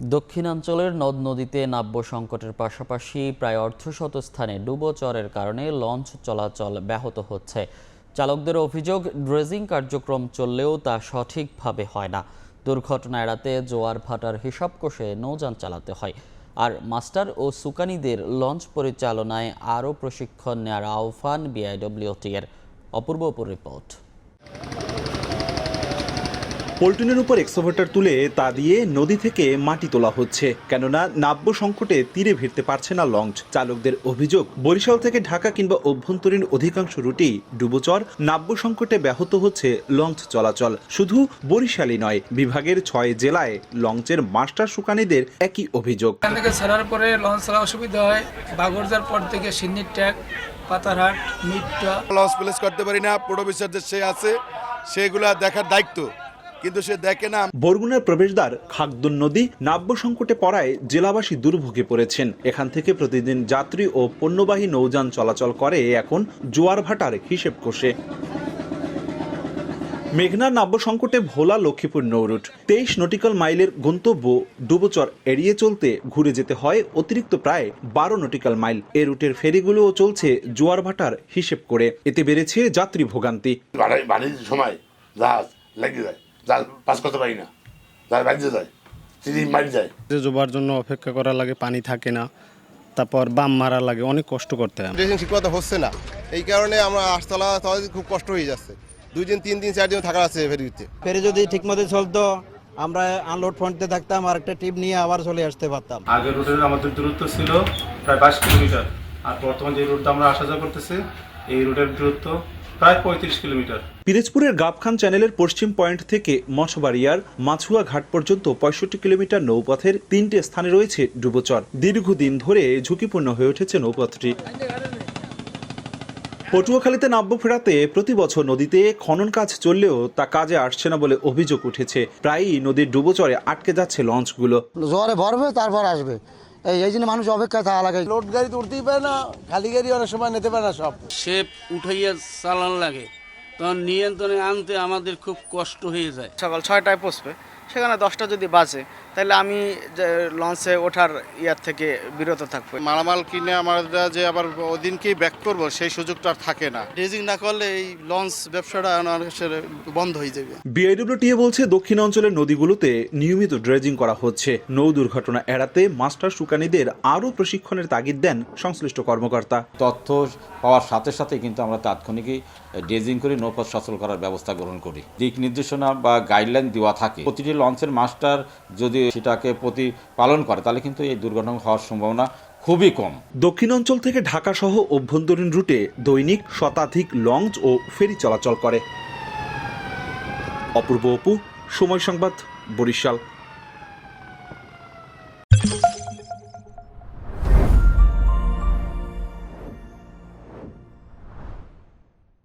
দক্ষিণাঞ্চলের নদ নদীতে নাব্য সংকটের পাশাপাশি প্রায় অর্ধশত স্থানে ডুবোচরের কারণে লঞ্চ চলাচল ব্যাহত হচ্ছে। চালকদের অভিযোগ, ড্রেজিং কার্যক্রম চললেও তা সঠিকভাবে হয় না। দুর্ঘটনা এড়াতে জোয়ার ভাটার হিসাব কষে নৌযান চালাতে হয়। আর মাস্টার ও সুকানিদের লঞ্চ পরিচালনায় আরও প্রশিক্ষণ নেওয়ার আহ্বান বিআইডব্লিউটি এর অপূর্ব রিপোর্ট। পল্টনের উপর এক্সোভেটার তুলে তা দিয়ে নদী থেকে মাটি তোলা হচ্ছে। কেননা নাব্য সংকটে তীরে ভিড়তে পারছে না লঞ্চ। চালকদের অভিযোগ বরিশাল থেকে ঢাকা কিংবা অভ্যন্তরীণ অধিকাংশ রুটেই ডুবোচর নাব্য সংকটে ব্যাহত হচ্ছে লঞ্চ চলাচল। শুধু বরিশালই নয় বিভাগের ছয় জেলায় লঞ্চের মাস্টার সুকানীদের একই অভিযোগ। এখান থেকে ছাড়ার পরে লঞ্চ চালা অসুবিধা হয়। বাগরজার পর থেকে সিন্নির ট্যাগ পাতারহাট মিটটা। লঞ্চ প্লেস করতে পারি না পুরো বিচার যে সে আছে সেগুলা দেখার দায়িত্ব। কিন্তু সে দেখে না। বরগুনার প্রবেশদ্বার খাগদুন নদী নাব্য সংকটে পড়ায় জেলাবাসী দুর্ভোগে পড়েছেন। এখান থেকে প্রতিদিন যাত্রী ও পণ্যবাহী নৌযান চলাচল করে। এখন জোয়ার ভাটার হিসেব কষে। মেঘনার নাব্য সংকটে ভোলা লক্ষ্মীপুর নৌরুট। তেইশ নটিক্যাল মাইলের গন্তব্য ডুবোচর এড়িয়ে চলতে ঘুরে যেতে হয়। অতিরিক্ত প্রায় বারো নটিক্যাল মাইল। এ রুটের ফেরিগুলোও চলছে জোয়ার ভাটার হিসেব করে। এতে বেড়েছে যাত্রী ভোগান্তি। বাড়ির সময় জাহাজ লেগে যায়। জাহাজ পাস করতে পারি না। জাহাজ বাড়িতে যায় চিঠি মারি যায় যে জোবার জন্য অপেক্ষা করা লাগে পানি থাকে না তারপর বাম মারা লাগে অনেক কষ্ট করতে হয়। ড্রেসিং ঠিকমতো হচ্ছে না। এই কারণে আমরা আসতলা তলা খুব কষ্ট হয়ে যাচ্ছে। দুই দিন তিন দিন চার দিন থাকা আছে ফেরিতে। ফেরি যদি ঠিকমতো চলতো আমরা আনলোড পয়েন্টে থাকতাম আর একটা ট্রিপ নিয়ে আবার চলে আসতে পারতাম। আগের রুটের আমাদের দূরত্ব ছিল প্রায় বাইশ কিলোমিটার আর বর্তমান যে রুটটা আমরা আসা যাওয়া করতেছি এই রুটের দূরত্ব প্রায় পঁয়ত্রিশ কিলোমিটার। পিরেজপুরের গাবখান চ্যানেলের পশ্চিম পয়েন্ট থেকে মঠবাড়িয়ার মাছুয়া ঘাট পর্যন্ত পঁয়ষট্টি কিলোমিটার নৌপথের তিনটে স্থানে রয়েছে ডুবোচর। দীর্ঘদিন ধরে ঝুঁকিপূর্ণ হয়ে উঠেছে নৌপথটি। পটুয়াখালীতে নাব্য ফেরাতে প্রতি বছর নদীতে খনন কাজ চললেও তা কাজে আসছে না বলে অভিযোগ উঠেছে। প্রায়ই নদীর ডুবোচরে আটকে যাচ্ছে লঞ্চগুলো। জোয়ারে ভরবে তারপর আসবে। এই এই জন্য মানুষ অপেক্ষায় থাকা লাগে। লোড গাড়ি তো উঠতেই পারে না খালি গাড়ি অনেক সময় নিতে পারে না সব। শেপ উঠাইয়া চালান লাগে। তখন নিয়ন্ত্রণে আনতে আমাদের খুব কষ্ট হয়ে যায়। সকাল ছয়টায় পৌঁছবে সেখানে দশটা যদি বাজে তাহলে আমি যে লঞ্চে ওঠার ইয়ার থেকে বিরত থাকব। মালামাল কিনে আমরা যে আবার ওদিনকেই ব্যাক করব সেই সুযোগটা আর থাকে না। ড্রেজিং না করলে এই লঞ্চ ব্যবসাটা বন্ধ হয়ে যাবে। বিআইডব্লিউটিএ বলছে দক্ষিণ অঞ্চলের নদীগুলোতে নিয়মিত ড্রেজিং করা হচ্ছে। নৌ দুর্ঘটনা এড়াতে মাস্টার সুকানীদের আরও প্রশিক্ষণের তাগিদ দেন সংশ্লিষ্ট কর্মকর্তা। তথ্য পাওয়ার সাথে সাথে কিন্তু আমরা তাৎক্ষণিকই ড্রেজিং করে নৌপথ সচল করার ব্যবস্থা গ্রহণ করি। দিক নির্দেশনা বা গাইডলাইন দেওয়া থাকে। প্রতিটি লঞ্চের মাস্টার যদি সেটাকে প্রতি পালন করে, তাহলে কিন্তু এই দুর্ঘটনা হওয়ার সম্ভাবনা খুবই কম। দক্ষিণ অঞ্চল থেকে ঢাকা সহ অভ্যন্তরীণ রুটে দৈনিক শতাধিক লঞ্চ ও ফেরি চলাচল করে। অপূর্ব অপু, সময় সংবাদ, বরিশাল।